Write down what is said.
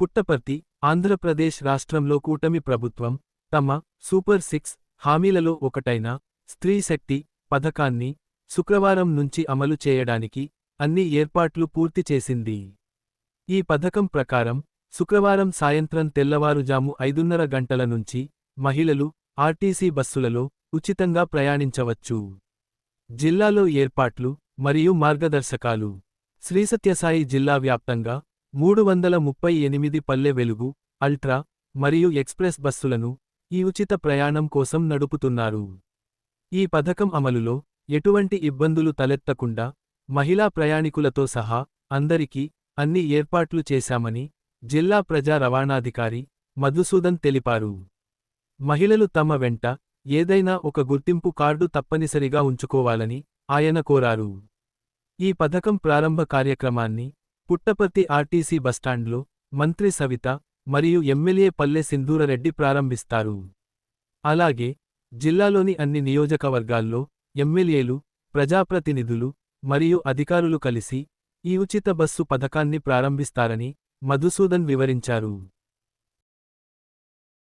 పుట్టపర్తి ఆంధ్రప్రదేశ్ రాష్ట్రంలో కూటమి ప్రభుత్వం తమ సూపర్ సిక్స్ హామీలలో ఒకటైన స్త్రీశక్తి పథకాన్ని శుక్రవారం నుంచి అమలు చేయడానికి అన్ని ఏర్పాట్లు పూర్తి చేసింది. ఈ పథకం ప్రకారం శుక్రవారం సాయంత్రం తెల్లవారుజాము ఐదున్నర గంటల నుంచి మహిళలు ఆర్టీసీ బస్సులలో ఉచితంగా ప్రయాణించవచ్చు. జిల్లాలో ఏర్పాట్లు మరియు మార్గదర్శకాలు. శ్రీసత్యసాయి జిల్లా వ్యాప్తంగా మూడు వందల ముప్పై ఎనిమిది పల్లె వెలుగు అల్ట్రా మరియు ఎక్స్ప్రెస్ బస్సులను ఈ ఉచిత ప్రయాణం కోసం నడుపుతున్నారు. ఈ పథకం అమలులో ఎటువంటి ఇబ్బందులు తలెత్తకుండా మహిళా ప్రయాణికులతో సహా అందరికీ అన్ని ఏర్పాట్లు చేశామని జిల్లా ప్రజా రవాణాధికారి మధుసూదన్ తెలిపారు. మహిళలు తమ వెంట ఏదైనా ఒక గుర్తింపు కార్డు తప్పనిసరిగా ఉంచుకోవాలని ఆయన కోరారు. ఈ పథకం ప్రారంభ కార్యక్రమాన్ని పుట్టపర్తి ఆర్టీసీ బస్టాండ్లో మంత్రి సవిత మరియు ఎమ్మెల్యే పల్లె సింధూరరెడ్డి ప్రారంభిస్తారు. అలాగే జిల్లాలోని అన్ని నియోజకవర్గాల్లో ఎమ్మెల్యేలు ప్రజాప్రతినిధులు మరియు అధికారులు కలిసి ఈ ఉచిత బస్సు పథకాన్ని ప్రారంభిస్తారని మధుసూదన్ వివరించారు.